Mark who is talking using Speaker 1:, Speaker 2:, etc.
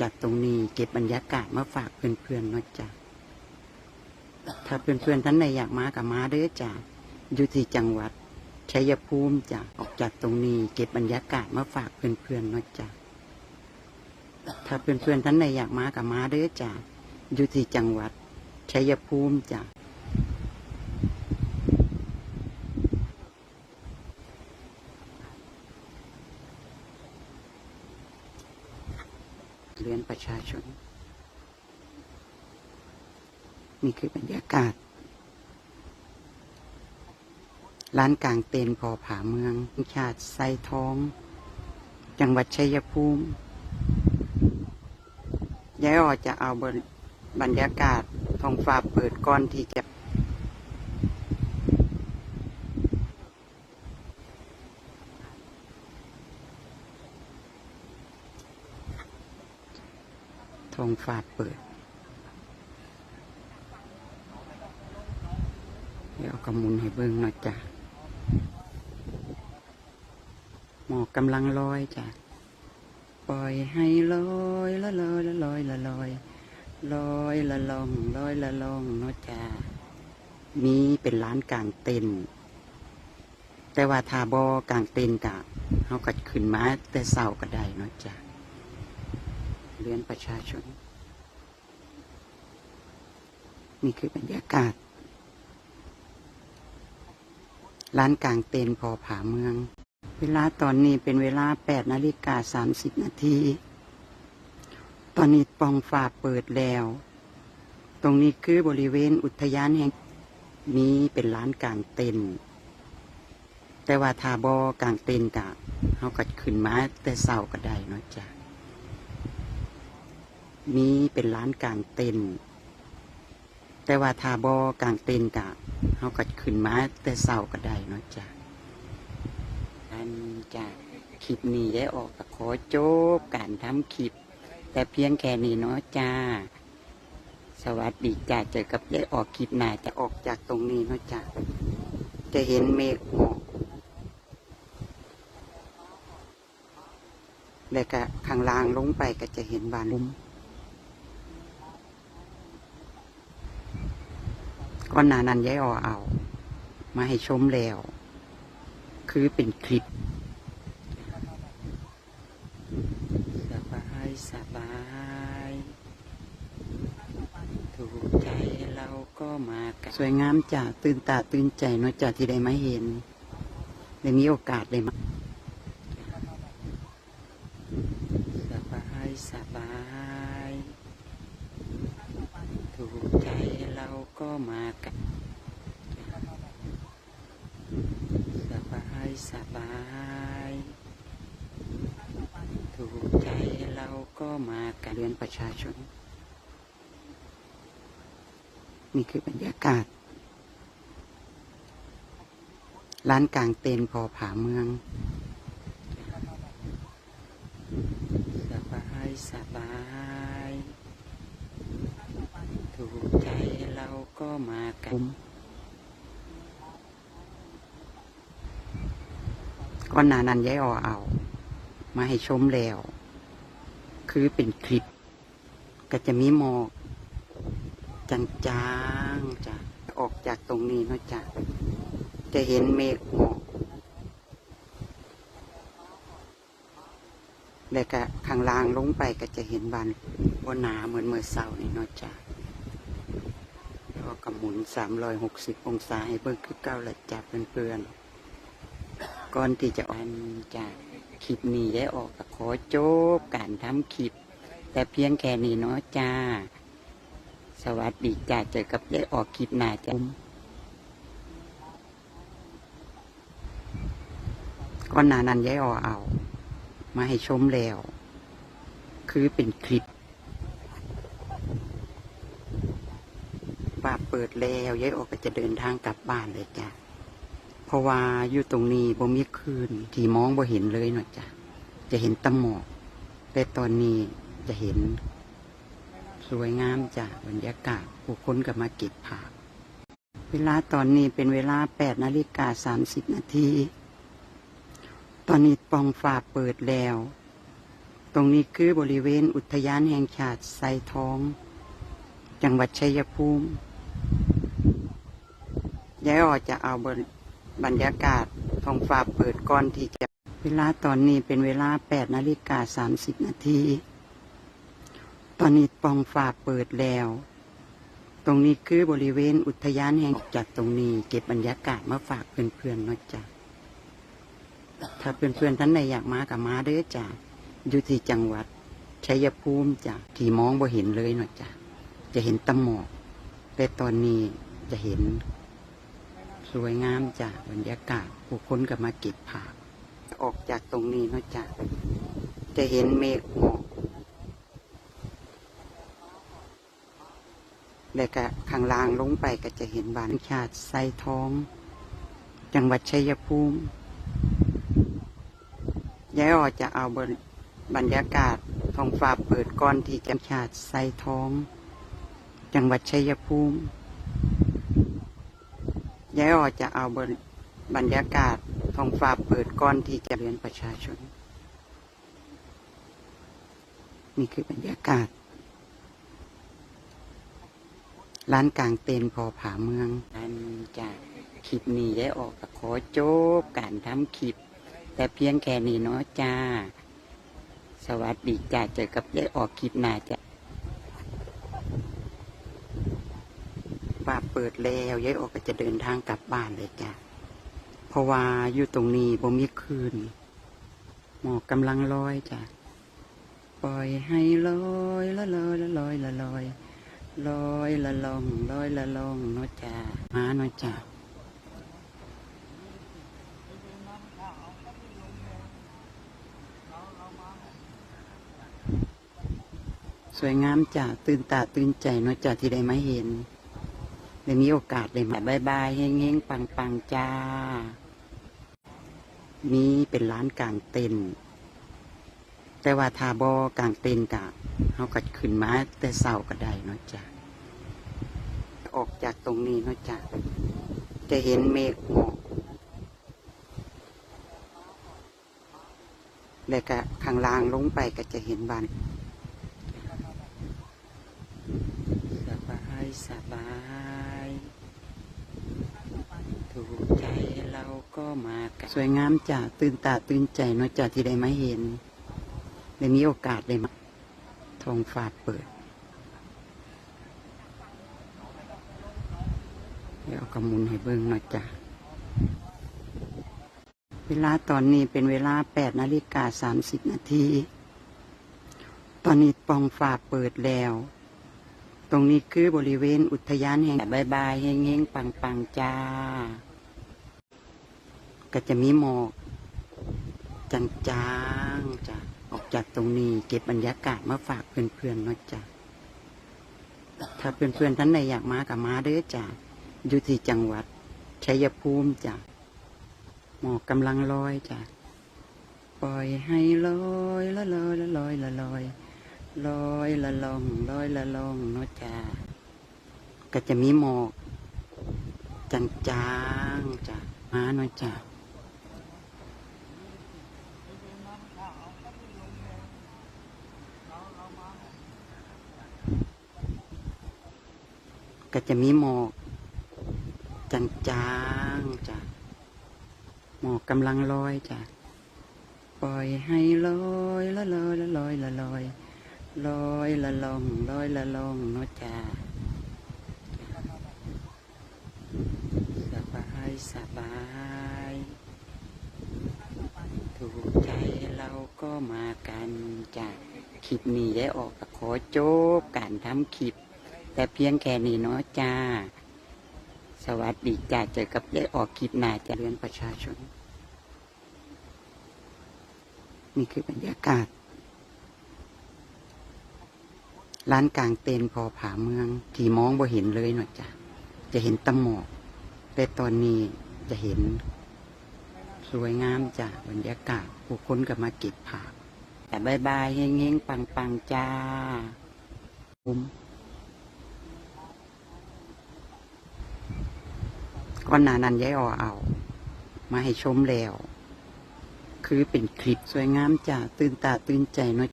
Speaker 1: จากตรงนี้เก็บบรรยากาศมาฝากเพื่อนๆเนาะจ้ะถ้าเพื่อนๆท่านใดอยากมากับมาเด้อจ้ะอยู่ที่จังหวัดชัยภูมิจ้ะออกจากตรงนี้เก็บบรรยากาศมาฝากเพื่อนๆเนาะจ้ะถ้าเพื่อนๆท่านใดอยากมากับมาเด้อจ้ะอยู่ที่จังหวัดชัยภูมิจ้ะ เรือน ประชาชน นี่คือบรรยากาศ ร้านกลางเต็นท์พอผาเมืองชาติไซทอง จังหวัดชัยภูมิยายออจะเอาบรรยากาศท้องฟ้าเปิดก่อนที่จะ ท้ องฟ้าเปิด เดี๋ยวกำมุนให้เบิ่งหน่อยจ้ะหมอกกำลังลอยจ้ะปล่อยให้ลอยละลอยละลอยละลอยลอยละลองลอยละลองเนาะจ้ะมีเป็นร้านกลางเต็นแต่ว่าทาบอกลางเต็นกะเขาก็ขึ้นมาแต่เสาก็ได้เนาะจ้ะ เรือนประชาชน นี่คือบรรยากาศ ร้านกลางเต็นพอผาเมือง เวลาตอนนี้เป็นเวลา8นาฬิกา30นาทีตอนนี้ปองฟ้าเปิดแล้ว ตรงนี้คือบริเวณอุทยานแห่งนี้เป็นร้านกลางเต็นแต่ว่าทาบอกลางเต็นกะเขาก็ขึ้นมาแต่เสาก็ได้เนาะจ้ะ มีเป็นร้านกลางเต็นแต่ว่าทาบอกลางเต็นกะเขาก็ขึ้นมาแต่เสาก็ได้เนาะจ้ะอันจากคลิปนี้ได้ออกก็ขอจบการทำคลิป แต่เพียงแค่นี้เนาะจ้า สวัสดีจ้าเจอกับได้ออกคลิปหน้าจะออกจากตรงนี้เนาะจ้าจะเห็นเมฆหมอกแล้วก็ข้างล่างลงไปก็จะเห็นบานลุ่ม ก่อนหน้านั้นยายออเอา มาให้ชมแล้ว คือเป็นคลิปสบายสบายถูกใจเราก็มากันสวยงามจ้ะตื่นตาตื่นใจเนาะจ้ะที่ได้มาเห็นได้มีโอกาสได้มา สบายสบายถูกใจเราก็มากัน สบาย สบาย ถูกใจเราก็มากันเรือนประชาชน นี่คือบรรยากาศ ร้านกลางเต็นท์พอผาเมือง สบายสบาย ถูกใจเราก็มากันก่ อนหนานั้นยายออเอา มาให้ชมแล้ว คือเป็นคลิป ก็จะมีหมอกจางๆจ้ะออกจากตรงนี้เนาะจ้ะจะเห็นเมฆหมอกแล้วก็ข้างล่างลงไปก็จะเห็นบานบนหนาเหมือนเมื่อเสาร์นี่เนาะจ้ะแล้วก็กำหมุนสามรอยหกสิบองศาให้เบิ่งคือเก้าละจับเพื่อนๆ ก่อนที่จะออนจากคลิปนี้ได้ออกก็ขอจบการทำคลิป แต่เพียงแค่นี้เนาะจ้า สวัสดีจ้าเจอกับได้ออกคลิปหน้าจ้าก่อนหน้านั้นยายออเอา มาให้ชมแล้ว คือเป็นคลิปว่าเปิดแล้วยายออกก็จะเดินทางกลับบ้านเลยจ้ะ เพราะว่าอยู่ตรงนี้บ่มีคืนที่มองบ่เห็นเลยหน่อยจ้ะจะเห็นตะหมอกแต่ตอนนี้จะเห็น สวยงามจ้ะบรรยากาศผู้คนก็มาเก็บภาพเวลาตอนนี้เป็นเวลา8นาฬิกา30นาที ตอนนี้ปองฟ้าเปิดแล้ว ตรงนี้คือบริเวณอุทยานแห่งชาติไซทอง จังหวัดชัยภูมิยายออจะเอา บรรยากาศท้องฟ้าเปิดก่อนที่จะเวลาตอนนี้เป็นเวลา8นาฬิกา30นาทีตอนนี้ปองฟ้าเปิดแล้ว ตรงนี้คือบริเวณอุทยานแห่งจากตรงนี้ เก็บบรรยากาศมาฝากเพื่อนๆเนาะจ้ะถ้าเพื่อนๆท่านใดอยากมากับมาเด้อจ้ะอยู่ที่จังหวัดชัยภูมิจ้ะที่มองบ่เห็นเลยเนาะจ้ะจะเห็นตะหมอกแต่ตอนนี้จะเห็น สวยงามจ้ะบรรยากาศผู้คนก็มาเก็บภาพออกจากตรงนี้เนาะจ้ะจะเห็นเมฆหมอกแล้วก็ข้างล่างลงไปก็จะเห็นบ้านชาติไซทอง จังหวัดชัยภูมิยายออจะเอาบรรยากาศท้องฟ้าเปิดก่อนที่จะชาติไซทอง จังหวัดชัยภูมิ ยายออจะเอาบรรยากาศท้องฟ้าเปิดก่อนที่จะเรียนประชาชน นี่คือบรรยากาศ ร้านกลางเต็นพอผาเมืองอันจากคลิปนี้ได้ออกก็ขอจบการทำคลิป แต่เพียงแค่นี้เนาะจ้า สวัสดีจ้าเจอกับได้ออกคลิปหน้าจ้ะ ป่าเปิดแล้วยายออกก็จะเดินทางกลับบ้านเลยจ้ะเพราะว่าอยู่ตรงนี้บ่มีคืน หมอกกำลังลอยจ้ะปล่อยให้ลอยละลอยละลอยละลอยลอยละลองลอยละลองเนาะจ้ามาเนาะจ้าสวยงามจ้าตื่นตาตื่นใจเนาะจ้าที่ได้มาเห็น ได้มีโอกาสได้มาบายบายเฮงเฮงปังปังจ้า นี่เป็นร้านกลางเต็นแต่ว่าทาบอกลางเต็นกะเขาก็ขึ้นมาแต่เสาก็ได้เนาะจ้าออกจากตรงนี้เนาะจ้ะจะเห็นเมฆหมอกแล้วก็ข้างล่างลงไปก็จะเห็นบ้านสบายสบาย ถูกใจเราก็มากันสวยงามจ้ะตื่นตาตื่นใจเนาะจ้ะที่ได้มาเห็นได้มีโอกาสได้มาทองฟ้าเปิดเดี๋ยวกระมุนให้เบิ่งหน่อยจ้ะเวลาตอนนี้เป็นเวลาแปดนาฬิกาสามสิบนาที ตอนนี้ปองฟ้าเปิดแล้ว ตรงนี้คือบริเวณอุทยานแห่งบายบายเฮงเฮงปังปังจ้า ก็จะมีหมอกจางๆจ้ะออกจากตรงนี้เก็บบรรยากาศมาฝากเพื่อนๆเนาะจ้ะถ้าเพื่อนๆท่านใดอยากมากับมาเด้อจ้ะอยู่ที่จังหวัดชัยภูมิจ้ะหมอกกำลังลอยจ้ะปล่อยให้ลอยละลอยละลอยละลอยลอย ละลองลอยละลองเนาะจ้ะก็จะมีหมอกจางๆจ้ะมาเนาะจ้ะก็จะมีหมอกจางๆจ้ะหมอกกำลังลอยจ้ะปล่อยให้ลอยละลอยละลอยละลอยลอย ละลองลอยละลองเนาะจ้ะสบายสบาย ถูกใจเราก็มากันจ้ะคลิปนี้ได้ออกก็ขอจบการทำคลิป แต่เพียงแค่นี้เนาะจ้า สวัสดีจ้าเจอกับได้ออกคลิปหน้าจะเรียนประชาชน นี่คือบรรยากาศ ร้านกลางเต็นท์พอผาเมือง ที่มองบ่เห็นเลยเนาะจ้ะจะเห็นตะหมอกแต่ตอนนี้จะเห็น สวยงามจ้ะบรรยากาศผู้คนก็มาเก็บภาพแต่บายบายเฮงเฮงปังปังจ้าผมก่อนหน้านั้นยายออเอา มาให้ชมแล้ว คือเป็นคลิปสวยงามจ้ะตื่นตาตื่นใจเนาะ